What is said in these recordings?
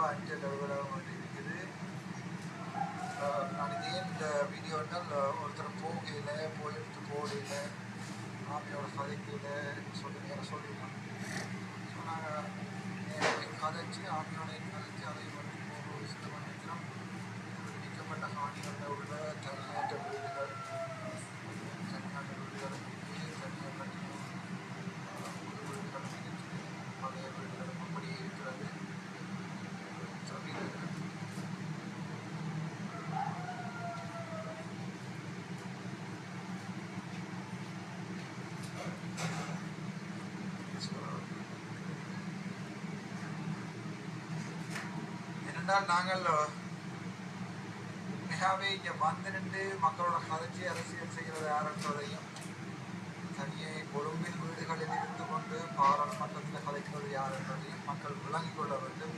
இப்போ அஞ்சல் அலுவலகம் ஒன்று இருக்குது. நான் இதே இந்த வீடியோ ஒருத்தர் போகையில் போயிட்டு போடையில் ஆமியோட சதைக்கையில் சொல்லி நேரம் சொல்லிடலாம் ஸோ நாங்கள் கதைச்சு ஆமியோட கதைச்சு அதை மட்டும் ஒரு ஏனென்றால் நாங்கள் மிகாவே இங்கே வந்து நின்று மக்களோட கதைச்சி அரசியல் செய்கிறது யாருன்றதையும் தனியே கொழும்பில் வீடுகளில் இருந்து கொண்டு பாராளுமன்றத்தில் கதைக்கிறது யார் என்பதையும் மக்கள் விளங்கிக் கொள்ள வேண்டும்.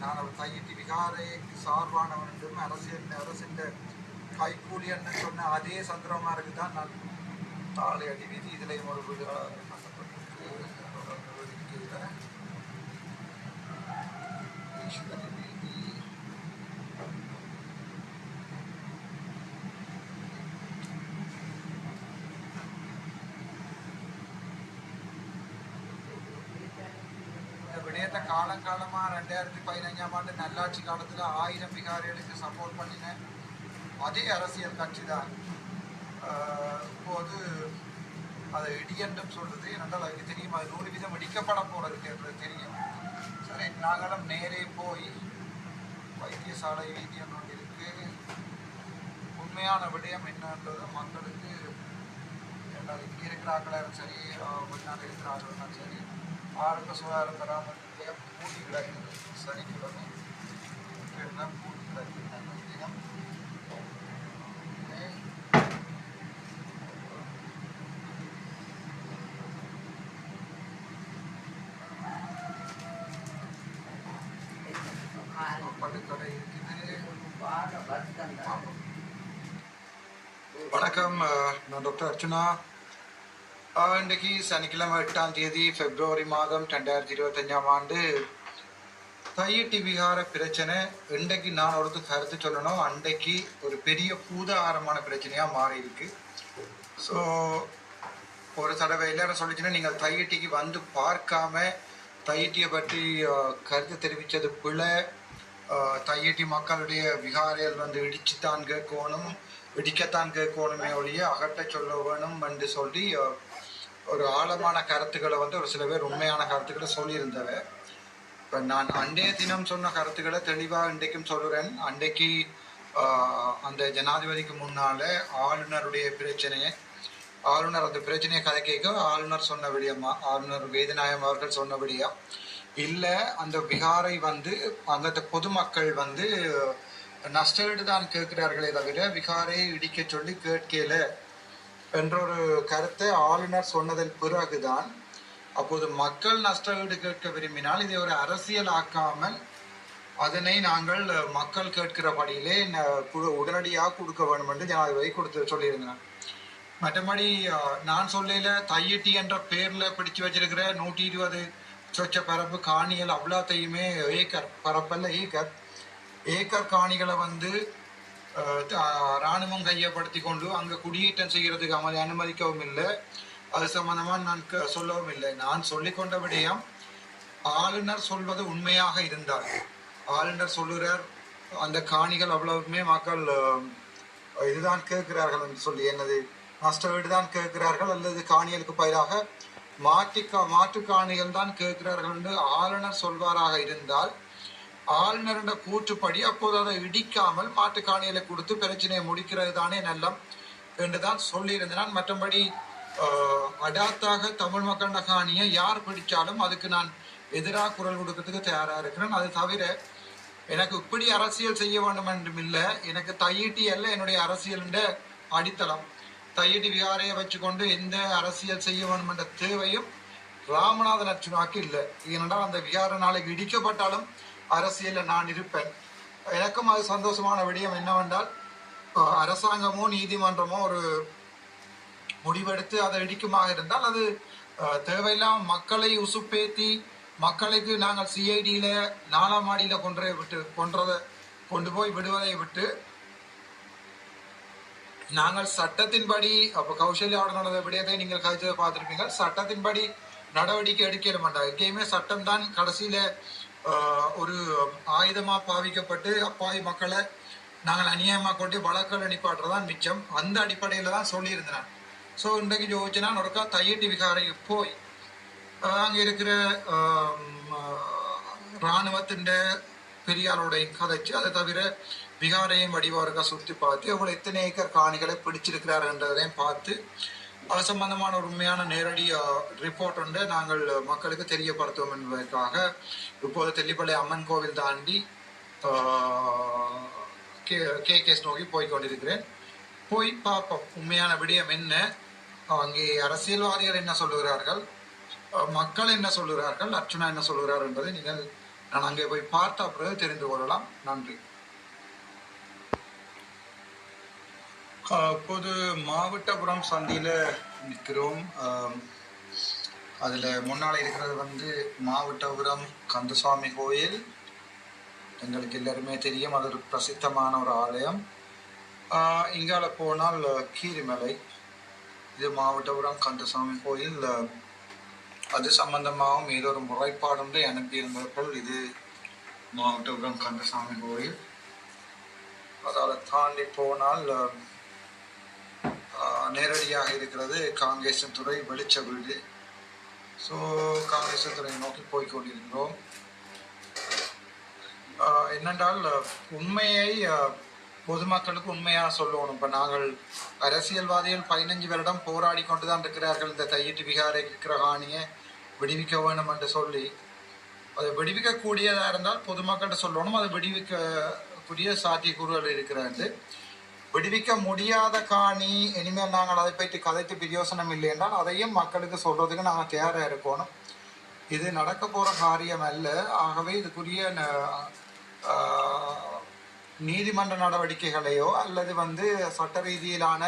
நான் அவர் கையிட்டு விகாரை சார்பானவன் என்றும் அரசியல் அரசின் கைக்கூலி என்று சொன்ன அதே சந்திரமாருக்கு தான் நான் தாளை அடி வீதி இதில் ஒரு வீடு கட்டப்பட்டிருக்கு அதோட ஒரு வீடு இருக்கிறது. ஈஸ்வரி வீதி இந்த விடயத்தை காலங்காலமா ரெண்டாயிரத்தி பதினஞ்சாம் ஆண்டு நல்லாட்சி காலத்துல ஆயிரம் விகாரிகளுக்கு சப்போர்ட் பண்ணின அதே அரசியல் கட்சி தான் இப்போது அதை இடியன்றும் சொல்றது என்றால் அதுக்கு தெரியும். அது நூறு வீதம் இடிக்கப்பட போறது என்றது தெரியும். சரி நாங்களும் நேரே போய் வைத்தியசாலை வைத்தியம் ஒன்று இருக்கு உண்மையான விடயம் என்னன்றது மக்களுக்கு எல்லாரும் இங்கே இருக்கிறார்களாலும் சரி வெளிநாடு இருக்கிறார்களும் சரி ஆரம்ப சுகாதார பராமரிப்பு நிலையம் பூட்டி கிடக்கிறது சனிக்கிழமை எல்லாம் பூட்டி கிடக்குது அந்த தினம் ஓகே. படுக்கடை இருக்குது வணக்கம் நான் டாக்டர் அர்ச்சனா. அஹ், இன்றைக்கு சனிக்கிழமை எட்டாம் தேதி பிப்ரவரி மாதம் ரெண்டாயிரத்தி இருபத்தஞ்சாம் ஆண்டு தையட்டி விகார பிரச்சனை. இன்றைக்கு நான் ஒருத்து கருத்து சொல்லணும். அன்றைக்கு ஒரு பெரிய பூதாகாரமான பிரச்சனையாக மாறி இருக்கு. ஸோ ஒரு தடவை எல்லாரும் சொல்லிச்சுன்னா நீங்கள் தையட்டிக்கு வந்து பார்க்காம தையட்டியை பற்றி கருத்து தெரிவித்தது தையட்டி மக்களுடைய விகாரையில் வந்து இடிச்சுத்தான் கேட்கணும் இடிக்கத்தான் கேட்கணுமே ஒழிய அகட்ட சொல்ல வேணும் என்று சொல்லி ஒரு ஆழமான கருத்துக்களை வந்து ஒரு சில பேர் உண்மையான கருத்துக்களை சொல்லியிருந்தவ இப்போ நான் அன்றைய தினம் சொன்ன கருத்துக்களை தெளிவாக இன்றைக்கும் சொல்கிறேன் அன்றைக்கு அந்த ஜனாதிபதிக்கு முன்னால ஆளுநருடைய பிரச்சனையை ஆளுநர் அந்த பிரச்சனையை கதை கேட்க ஆளுநர் சொன்னபடியம்மா ஆளுநர் வேதநாயம் அவர்கள் சொன்னபடியா இல்லை அந்த விகாரை வந்து அந்த பொதுமக்கள் வந்து நஷ்டஈடு தான் கேட்கிறார்களே தவிர விகாரை இடிக்க சொல்லி கேட்கல என்ற ஒரு கருத்தை ஆளுநர் சொன்னதன் பிறகுதான் அப்போது மக்கள் நஷ்டஈடு கேட்க விரும்பினால் இதை ஒரு அரசியல் ஆக்காமல் அதனை நாங்கள் மக்கள் கேட்கிறபடியிலே உடனடியாக கொடுக்க வேண்டும் என்று ஜனாதிபதி கொடுத்து சொல்லியிருந்தேன் மற்றபடி நான் சொல்லல தையட்டி என்ற பேர்ல பிடிச்சு வச்சிருக்கிற நூற்றி இருபது சொச்ச பரப்பு காணிகள் அவ்வளோத்தையுமே ஏக்கர் பரப்பல்ல ஏக்கர். ஏக்கர் காணிகளை வந்து இராணுவம் ராணுவம் கையப்படுத்தி கொண்டு அங்கே குடியேற்றம் செய்கிறதுக்கு அவரை அனுமதிக்கவும் இல்லை. அது சம்பந்தமாக நான் சொல்லவும் இல்லை. நான் சொல்லிக்கொண்ட விடயம் ஆளுநர் சொல்வது உண்மையாக இருந்தால் ஆளுநர் சொல்லுகிறார் அந்த காணிகள் அவ்வளவுமே மக்கள் இதுதான் கேட்கிறார்கள் என்று சொல்லி என்னது நஷ்ட வீடு தான் கேட்கிறார்கள் அல்லது காணிகளுக்கு பயிராக மாற்றி கா- மாற்று காணிகள் தான் கேட்கிறார்கள் என்று ஆளுநர் சொல்வாராக இருந்தால் ஆளுநரோட கூற்றுப்படி அப்போது அதை இடிக்காமல் மாட்டுக்காணிகளை கொடுத்து பிரச்சனையை முடிக்கிறது தானே நல்லம் என்றுதான் சொல்லியிருந்தான் மற்றபடி அடாத்தாக தமிழ் மக்கள காணியை யார் பிடிச்சாலும் அதுக்கு நான் எதிராக குரல் கொடுக்கறதுக்கு தயாராக இருக்கிறேன். அது தவிர எனக்கு இப்படி அரசியல் செய்ய வேண்டும் என்றும் இல்லை. எனக்கு தையிட்டி அல்ல என்னுடைய அரசியல் அடித்தளம். தையடி விகாரையை வச்சுக்கொண்டு எந்த அரசியல் செய்ய வேண்டும் என்ற தேவையும் ராமநாதன் அர்ச்சுனாக்கு இல்லை. ஏனென்றால் அந்த விகார நாளைக்கு இடிக்கப்பட்டாலும் அரசியலில் நான் இருப்பேன். எனக்கும் அது சந்தோஷமான விடயம் என்னவென்றால் அரசாங்கமோ நீதிமன்றமோ ஒரு முடிவெடுத்து அதை இடிக்குமாக இருந்தால் அது தேவையில்லாம மக்களை உசுப்பேத்தி மக்களுக்கு நாங்கள் சிஐடியில நாலாம் மாடியில கொன்றதை விட்டு கொன்றதை கொண்டு போய் விடுவதை விட்டு நாங்கள் சட்டத்தின்படி அப்போ கௌசல்யாவோட நடந்த விடயத்தை நீங்கள் கழிச்சதை பார்த்துருப்பீங்க. சட்டத்தின்படி நடவடிக்கை எடுக்க மாட்டாங்க எங்கேயுமே சட்டம் தான் கடைசியில ஒரு ஆயுதமா பாவிக்கப்பட்டு அப்பாவி மக்களை நாங்கள் அநியாயமா கொண்டு வழக்கல் நிப்பாட்டுறதான் மிச்சம். அந்த அடிப்படையில தான் சொல்லியிருந்தேன். ஸோ இன்றைக்கு யோசிச்சுனா ஒருக்கா தையட்டி விகாரைக்கு போய் அங்கே அங்க இருக்கிற ஆம், இராணுவத்தின் பெரியாரோடையும் கதைச்சு அதை தவிர விகாரையும் வடிவாருக்கா சுற்றி பார்த்து அவங்களை எத்தனை ஏக்கர் காணிகளை பிடிச்சிருக்கிறார் என்றதையும் பார்த்து அது சம்பந்தமான ஒரு உண்மையான நேரடி ரிப்போர்ட் ஒன்று நாங்கள் மக்களுக்கு தெரியப்படுத்துவோம் என்பதற்காக இப்போது தெல்லிப்பள்ளி அம்மன் கோவில் தாண்டி கே கே கேஸ் நோக்கி போய் கொண்டிருக்கிறேன். போய் பார்ப்போம் உண்மையான விடயம் என்ன? அங்கே அரசியல்வாதிகள் என்ன சொல்லுகிறார்கள்? மக்கள் என்ன சொல்லுகிறார்கள்? அர்ச்சனா என்ன சொல்லுகிறார் என்பதை நீங்கள் நான் அங்கே போய் பார்த்த பிறகு தெரிந்து கொள்ளலாம். நன்றி. அப்போது இப்போது மாவட்டபுரம் சந்தியில் நிற்கிறோம். அதில் முன்னால் இருக்கிறது வந்து மாவட்டபுரம் கந்தசுவாமி கோயில். எங்களுக்கு எல்லாருமே தெரியும் அது ஒரு பிரசித்தமான ஒரு ஆலயம். இங்கால போனால் கீரிமலை. இது மாவட்டபுரம் கந்தசுவாமி கோயில். அது சம்பந்தமாகவும் ஏதோ ஒரு முறைப்பாடு அனுப்பியிருந்தார்கள் இது மாவட்டபுரம் கந்தசாமி கோயில். அதை தாண்டி போனால் நேரடியாக இருக்கிறது காங்கேசன் துறை வெளிச்ச வீடு ஸோ காங்கேசன் துறையை நோக்கி போய்கொண்டிருக்கிறோம் என்னென்றால் உண்மையை பொதுமக்களுக்கு உண்மையாக சொல்லணும். இப்போ நாங்கள் அரசியல்வாதிகள் பதினஞ்சு வருடம் போராடி கொண்டு தான் இருக்கிறார்கள். இந்த தையிட்டு விகாரை இருக்கிற காணியை விடுவிக்க வேணும் என்று சொல்லி அதை விடுவிக்கக்கூடியதாக இருந்தால் பொதுமக்கள்கிட்ட சொல்லணும். அதை விடுவிக்கக்கூடிய சாத்தியக்கூறுகள் இருக்கிறது. விடுவிக்க முடியாத காணி இனிமேல் நாங்கள் அதை பற்றி கதைத்து பிரயோசனம் இல்லை என்றால் அதையும் மக்களுக்கு சொல்றதுக்கு நாங்கள் தயாராக இருக்கணும். இது நடக்க போகிற காரியம் அல்ல. ஆகவே இதுக்குரிய ந- நீதிமன்ற நடவடிக்கைகளையோ அல்லது வந்து சட்ட ரீதியிலான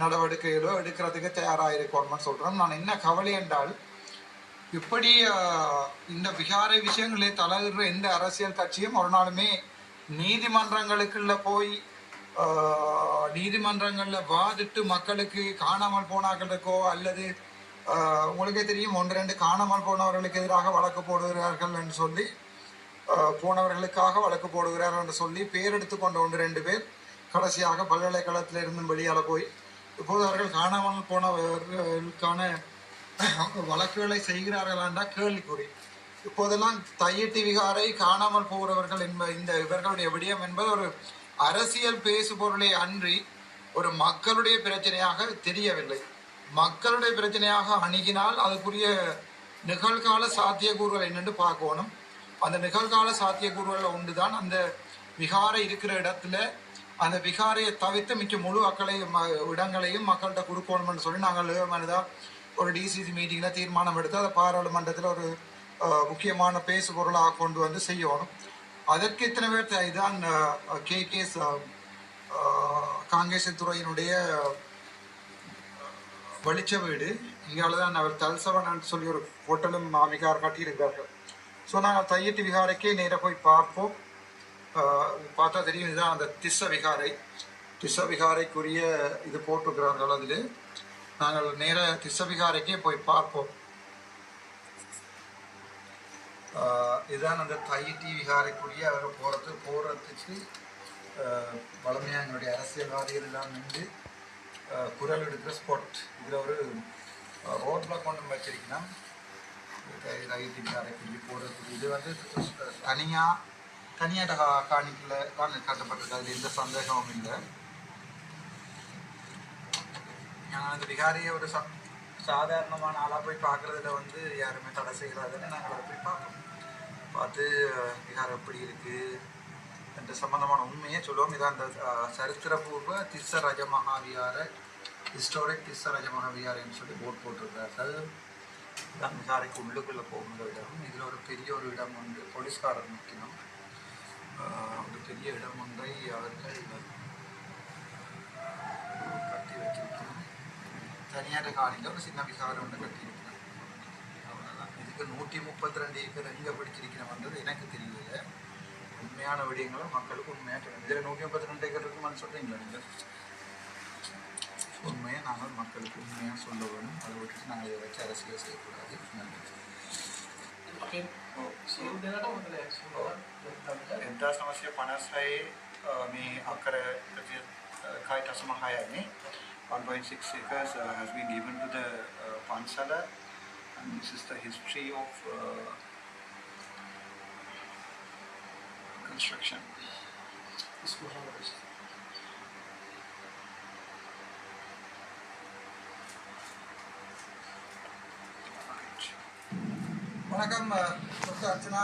நடவடிக்கைகளோ எடுக்கிறதுக்கு தயாராக இருக்கணும்னு சொல்கிறோம் நான் என்ன கவலை என்றால் இப்படி இந்த விகார விஷயங்களே தலையிடுற எந்த அரசியல் கட்சியும் ஒரு நாளுமே நீதிமன்றங்களுக்குள்ள போய் நீதிமன்றங்கள்ல வாதிட்டு மக்களுக்கு காணாமல் போனார்களுக்கோ அல்லது உங்களுக்கே தெரியும் ஒன்று ரெண்டு காணாமல் போனவர்களுக்கு எதிராக வழக்கு போடுகிறார்கள் என்று சொல்லி போனவர்களுக்காக வழக்கு போடுகிறார்கள் என்று சொல்லி பேர் எடுத்துக்கொண்ட ஒன்று ரெண்டு பேர் கடைசியாக பல்கலைக்கழகத்தில் இருந்தும் வெளியால போய் இப்போது அவர்கள் காணாமல் போனவர்களுக்கான வழக்குகளை செய்கிறார்களாண்டா கேள்விக்குறி. இப்போதெல்லாம் தையட்டி விகாரை காணாமல் போகிறவர்கள் என்ப இந்த இவர்களுடைய விடயம் என்பது ஒரு அரசியல் பேசு பொருளை அன்றி ஒரு மக்களுடைய பிரச்சனையாக தெரியவில்லை. மக்களுடைய பிரச்சனையாக அணுகினால் அதுக்குரிய நிகழ்கால சாத்தியக்கூறுகள் என்னென்று பார்க்கணும். அந்த நிகழ்கால சாத்தியக்கூறுகள் ஒன்றுதான். அந்த விகாரை இருக்கிற இடத்துல அந்த விகாரையை தவிர்த்து மிச்ச முழு மக்களையும் ம- இடங்களையும் மக்கள்கிட்ட கொடுக்கணும்னு சொல்லி நாங்கள் மனிதா ஒரு டிசிசி மீட்டிங்கில் தீர்மானம் எடுத்து அதை பாராளுமன்றத்தில் ஒரு முக்கியமான பேசுபொருளாக கொண்டு வந்து செய்யணும். அதற்கு இத்தனை பேர் த- இதான் கே கே காங்கிரஸ் துறையினுடைய வலிச்ச வீடு. இங்காலதான் அவர் தல்சவன் சொல்லி ஒரு ஹோட்டலும் மாமிகார் காட்டியிருக்கிறார்கள். ஸோ நாங்கள் தையட்டு விகாரைக்கே நேராக போய் பார்ப்போம். பார்த்தா தெரியும் இதுதான் அந்த திஸ்ஸ விகாரை. திஸ்ஸ விகாரைக்குரிய இது போட்டிருக்கிறார்கள் அதில். நாங்கள் நேர திஸ்ஸ விகாரைக்கே போய் பார்ப்போம். இதுதான் அந்த தையிட்டி விகாரைக்குரிய அவர் போகிறது போகிறதுக்கு வளமையாக எங்களுடைய அரசியல்வாதிகள் எல்லாம் நின்று குரல் எடுக்கிற ஸ்பாட் இதில் ஒரு ரோட் பிளாக் ஒன்று வச்சிருக்கீங்கன்னா ரைட்டு விகாரைக்குரிய போகிறதுக்கு இது வந்து தனியாக தனியாக கா காணிக்கில் தான் காட்டப்பட்டிருக்கு. அதில் எந்த சந்தேகமும் இல்லை. நான் அந்த விகாரியை ஒரு சா சாதாரணமான ஆளாக போய் பார்க்குறதுல வந்து யாருமே தடை செய்கிறாதுன்னு நாங்கள் அதை போய் பார்க்கணும் பார்த்து அஹ், விகாரம் எப்படி இருக்குது என்ற சம்பந்தமான உண்மையை சொல்லுவோம். இதான் அந்த சரித்திரபூர்வ திஸ்ஸ ரஜமகாவியார ஹிஸ்டாரிக் திஸ்ஸ ரஜமகாவியாரன்னு சொல்லி போட் போட்டிருக்கிறார்கள். இதான் விகாரைக்கு உள்ளுக்குள்ளே போகிற இடம். இதில் ஒரு பெரிய ஒரு இடம் வந்து போலீஸ்காரர் முக்கியம் ஒரு பெரிய இடம் ஒன்றை அவர்கள் கட்டி வச்சிருக்கணும் தனியார் காணியில் ஒரு சின்ன விகாரம் ஒன்று கட்டியிருக்கிறார் எனக்கு நூற்றி முப்பத்தி ரெண்டு ஏக்கர் எங்கே பிடிச்சிருக்கிறவன்றது எனக்கு தெரியல. உண்மையான விடயங்களும் மக்களுக்கு உண்மையாக இதில் நூற்றி முப்பத்தி ரெண்டு ஏக்கர் இருக்குமான்னு சொல்கிறீங்களா நீங்கள் உண்மையை? நாங்கள் மக்களுக்கு உண்மையாக சொல்ல வேணும். அதை விட்டுட்டு நாங்கள் இதை வச்சு அரசியல் செய்யக்கூடாது. நன்றி. ఎంతా సమస్య పనసాయి మీ అక్కడ Kaita Samahayani, 1.6 acres uh, has been given to the uh, Pansala this is the history of uh, construction. வணக்கம் டாக்டர் அர்ச்சனா